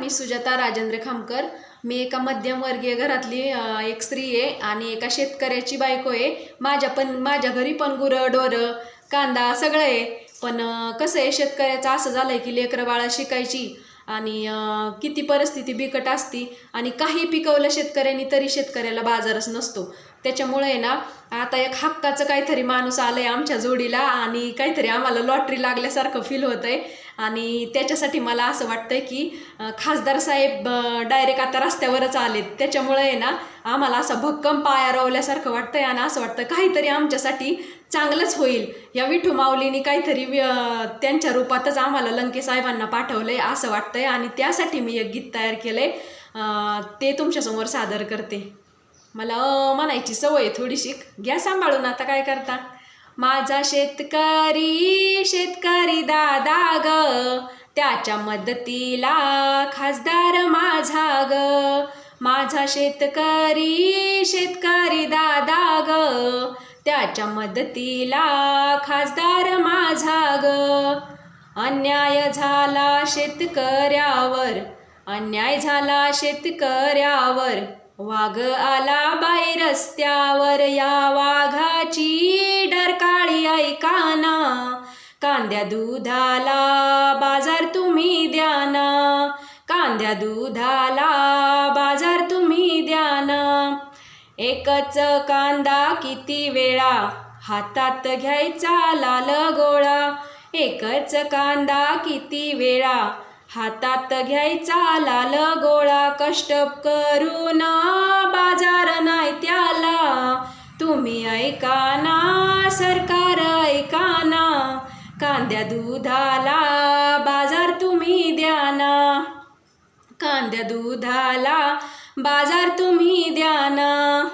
मी सुजाता राजेंद्र खामकर. मी एका मध्यमवर्गीय घरातली एक स्त्री आहे आणि एका शेतकऱ्याची बायको आहे. माझ्या पण माझ्या घरी पण गुरं डोरं कांदा सगळं आहे. पण कसं आहे शेतकऱ्याचं असं झालं आहे की लेकरं बाळा शिकायची आणि किती परिस्थिती बिकट असती आणि काही पिकवलं शेतकऱ्यांनी तरी शेतकऱ्याला बाजारच नसतो. त्याच्यामुळे आहे ना आता एक हक्काचं काहीतरी माणूस आलं आहे आमच्या जोडीला आणि काहीतरी आम्हाला लॉटरी लागल्यासारखं फील होत आहे आणि त्याच्यासाठी मला असं वाटतंय की खासदार साहेब डायरेक्ट आता रस्त्यावरच आलेत. त्याच्यामुळे आहे ना आम्हाला असं भक्कम पाया रोवल्यासारखं वाटतंय आणि असं वाटतं काहीतरी आमच्यासाठी चांगलंच होईल. या विठू माऊलीनी काहीतरी त्यांच्या रूपातच आम्हाला लंके साहेबांना आहे असं वाटतंय आणि त्यासाठी मी एक गीत तयार केलं आहे ते तुमच्यासमोर सादर करते. मला अ म्हणायची सवय आहे थोडीशी. घ्या सांभाळून आता काय करता? माझा शेतकरी शेतकरी दादा ग. त्याच्या मदतीला खासदार माझा ग. माझा शेतकरी शेतकरी दादा ग. त्याच्या मदतीला खासदार माझा ग. अन्याय झाला शेतकऱ्यावर. अन्याय झाला शेतकऱ्यावर. वाघ आला बाई रस्त्यावर या वाघाची डरकाळी ऐकाना. कांद्या दुधाला बाजार तुम्ही द्या ना कांद्या दुधाला बाजार तुम्ही द्या ना एकच कांदा किती वेळा हातात घ्यायचा लाल गोळा. एकच कांदा किती वेळा हातात घ्यायचा लाल गोळा कष्ट करून बाजार नाही त्याला. तुम्ही ऐका ना सरकार ऐका ना. कांद्या दुधाला बाजार तुम्ही द्या ना. कांद्या दुधाला बाजार तुम्ही द्या ना.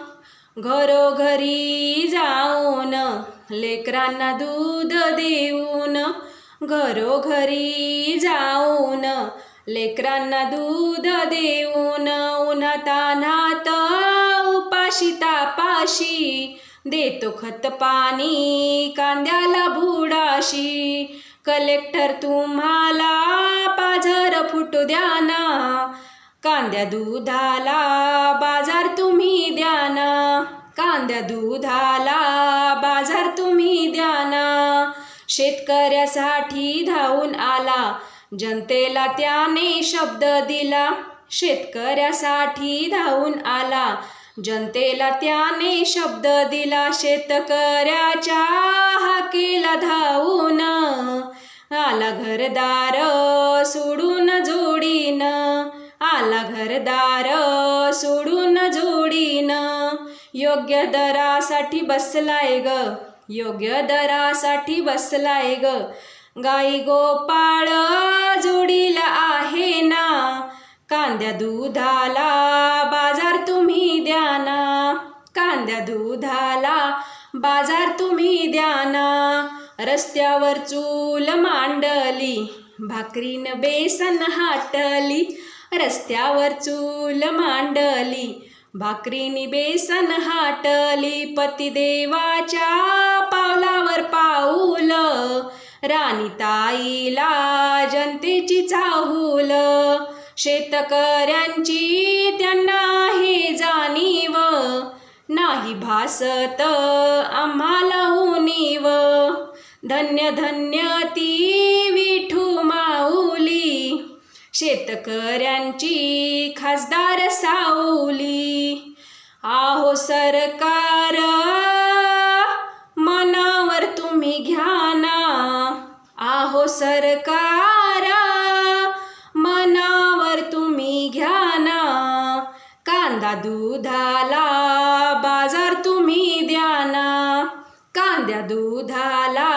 घरोघरी जाऊन लेकरांना दूध देऊन घरोघरी जाऊन लेकरांना दूध देऊन उन्हातान्हात उपाशी तापाशी देतो खत पाणी कांद्याला भुडाशी कलेक्टर तुम्हाला पाझर फुटू द्या ना. कांद्या दुधाला बाजार तुम्ही द्या ना. कांद्या दुधाला बाजार तुम्ही द्या ना. शेतकऱ्यासाठी धावून आला. जनतेला त्याने शब्द दिला. शेतकऱ्यासाठी धावून आला. जनतेला त्याने शब्द दिला. शेतकऱ्याच्या हाकेला धावून आला घरदार सोडून जोडीन. आला घरदार सोडून जोडीन. योग्य दरासाठी बसलाय ग. योग्य दरासाठी बसलाय ग. गाई गोपाळ जोडीला आहे ना. कांद्या दुधाला बाजार तुम्ही द्या ना. कांद्या दुधाला बाजार तुम्ही द्या ना. रस्त्यावर चूल मांडली भाकरीन बेसन हाटली. रस्त्यावर चूल मांडली भाकरीनी बेसन हाटली. पतिदेवाच्या पावलावर पाऊल राणीताईला जनतेची चाहूल. शेतकऱ्यांची त्यांना हे जाणीव. नाही भासत आम्हाला उणीव. धन्य धन्य ती विठू माऊली. शेतकऱ्यांची खासदार साऊली. आहो सरकार सरकारा मनावर तुम्ही घ्या ना कांदा दुधाला बाजार तुम्ही द्या ना कांद्या दुधाला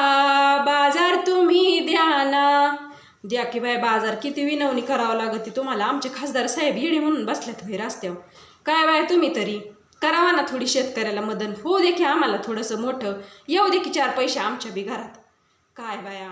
बाजार तुम्ही द्या ना द्या की बाय बाजार किती विनवणी करावं लागते तुम्हाला. आमचे खासदार साहेब येडे म्हणून बसल्यात होय रस्त्यावर. काय बाय तुम्ही तरी? करावा ना थोडी शेतकऱ्याला मदत. हो दे की आम्हाला थोडंसं मोठं. येऊ दे की चार पैसे आमच्या बी घरात. काय बाया?